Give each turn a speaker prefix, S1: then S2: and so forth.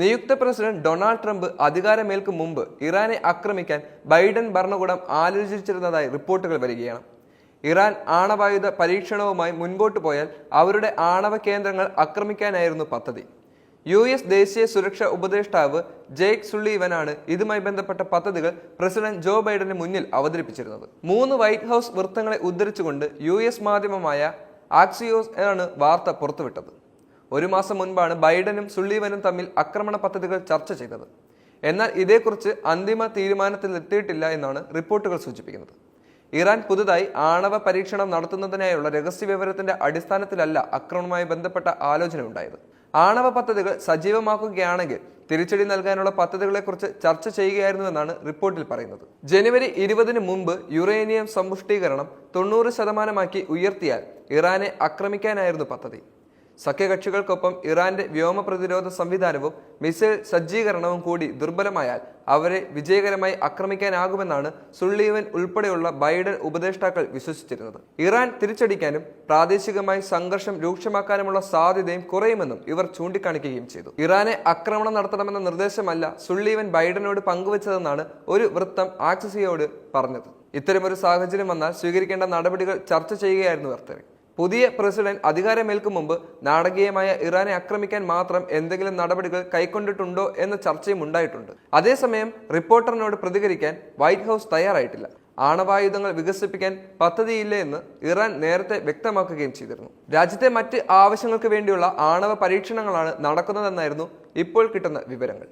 S1: നിയുക്ത president Donald Trump അധികാരമേൽക്കും മുമ്പ് ഇറാനെ ആക്രമിക്കാൻ ബൈഡൻ ഭരണകൂടം ആലോചിച്ചിരുന്നതായി റിപ്പോർട്ടുകൾ വരികയാണ്. ഇറാൻ ആണവായുധ പരീക്ഷണവുമായി മുൻപോട്ട് പോയാൽ അവരുടെ ആണവ കേന്ദ്രങ്ങൾ ആക്രമിക്കാനായിരുന്നു പദ്ധതി. യു എസ് ദേശീയ സുരക്ഷാ ഉപദേഷ്ടാവ് ജെയ്ക് സുള്ളീവനാണ് ഇതുമായി ബന്ധപ്പെട്ട പദ്ധതികൾ പ്രസിഡന്റ് ജോ ബൈഡന് മുന്നിൽ അവതരിപ്പിച്ചിരുന്നത്. മൂന്ന് വൈറ്റ് ഹൗസ് വൃത്തങ്ങളെ ഉദ്ധരിച്ചുകൊണ്ട് യു എസ് മാധ്യമമായ ആക്സിയോസ് ആണ് വാർത്ത പുറത്തുവിട്ടത്. ഒരു മാസം മുൻപാണ് ബൈഡനും സുള്ളീവനും തമ്മിൽ ആക്രമണ പദ്ധതികൾ ചർച്ച ചെയ്തത്. എന്നാൽ ഇതേക്കുറിച്ച് അന്തിമ തീരുമാനത്തിൽ എത്തിയിട്ടില്ല എന്നാണ് റിപ്പോർട്ടുകൾ സൂചിപ്പിക്കുന്നത്. ഇറാൻ പുതുതായി ആണവ പരീക്ഷണം നടത്തുന്നതിനായുള്ള രഹസ്യ വിവരത്തിന്റെ അടിസ്ഥാനത്തിലല്ല ആക്രമണവുമായി ബന്ധപ്പെട്ട ആലോചന ഉണ്ടായത്. ആണവ പദ്ധതികൾ സജീവമാക്കുകയാണെങ്കിൽ തിരിച്ചടി നൽകാനുള്ള പദ്ധതികളെക്കുറിച്ച് ചർച്ച ചെയ്യുകയായിരുന്നുവെന്നാണ് റിപ്പോർട്ടിൽ പറയുന്നത്. ജനുവരി ഇരുപതിന് മുമ്പ് യുറേനിയം സമ്പുഷ്ടീകരണം തൊണ്ണൂറ് ശതമാനമാക്കി ഉയർത്തിയാൽ ഇറാനെ ആക്രമിക്കാനായിരുന്നു പദ്ധതി. സഖ്യകക്ഷികൾക്കൊപ്പം ഇറാന്റെ വ്യോമ പ്രതിരോധ സംവിധാനവും മിസൈൽ സജ്ജീകരണവും കൂടി ദുർബലമായാൽ അവരെ വിജയകരമായി ആക്രമിക്കാനാകുമെന്നാണ് സുള്ളീവൻ ഉൾപ്പെടെയുള്ള ബൈഡൻ ഉപദേഷ്ടാക്കൾ വിശ്വസിച്ചിരുന്നത്. ഇറാൻ തിരിച്ചടിക്കാനും പ്രാദേശികമായി സംഘർഷം രൂക്ഷമാക്കാനുമുള്ള സാധ്യതയും കുറയുമെന്നും ഇവർ ചൂണ്ടിക്കാണിക്കുകയും ചെയ്തു. ഇറാനെ ആക്രമണം നടത്തണമെന്ന നിർദ്ദേശമല്ല സുള്ളീവൻ ബൈഡനോട് പങ്കുവച്ചതെന്നാണ് ഒരു വൃത്തം ആക്സിസിയോട് പറഞ്ഞത്. ഇത്തരമൊരു സാഹചര്യം വന്നാൽ സ്വീകരിക്കേണ്ട നടപടികൾ ചർച്ച ചെയ്യുകയായിരുന്നു വർത്തവൻ പുതിയ പ്രസിഡന്റ് അധികാരമേൽക്കും മുമ്പ് നാടകീയമായ ഇറാനെ ആക്രമിക്കാൻ മാത്രം എന്തെങ്കിലും നടപടികൾ കൈക്കൊണ്ടിട്ടുണ്ടോ എന്ന ചർച്ചയും ഉണ്ടായിട്ടുണ്ട്. അതേസമയം റിപ്പോർട്ടറിനോട് പ്രതികരിക്കാൻ വൈറ്റ് ഹൗസ് തയ്യാറായിട്ടില്ല. ആണവായുധങ്ങൾ വികസിപ്പിക്കാൻ പദ്ധതിയില്ല എന്ന് ഇറാൻ നേരത്തെ വ്യക്തമാക്കുകയും ചെയ്തിരുന്നു. രാജ്യത്തെ മറ്റ് ആവശ്യങ്ങൾക്ക് വേണ്ടിയുള്ള ആണവ പരീക്ഷണങ്ങളാണ് നടക്കുന്നതെന്നായിരുന്നു ഇപ്പോൾ കിട്ടുന്ന വിവരങ്ങൾ.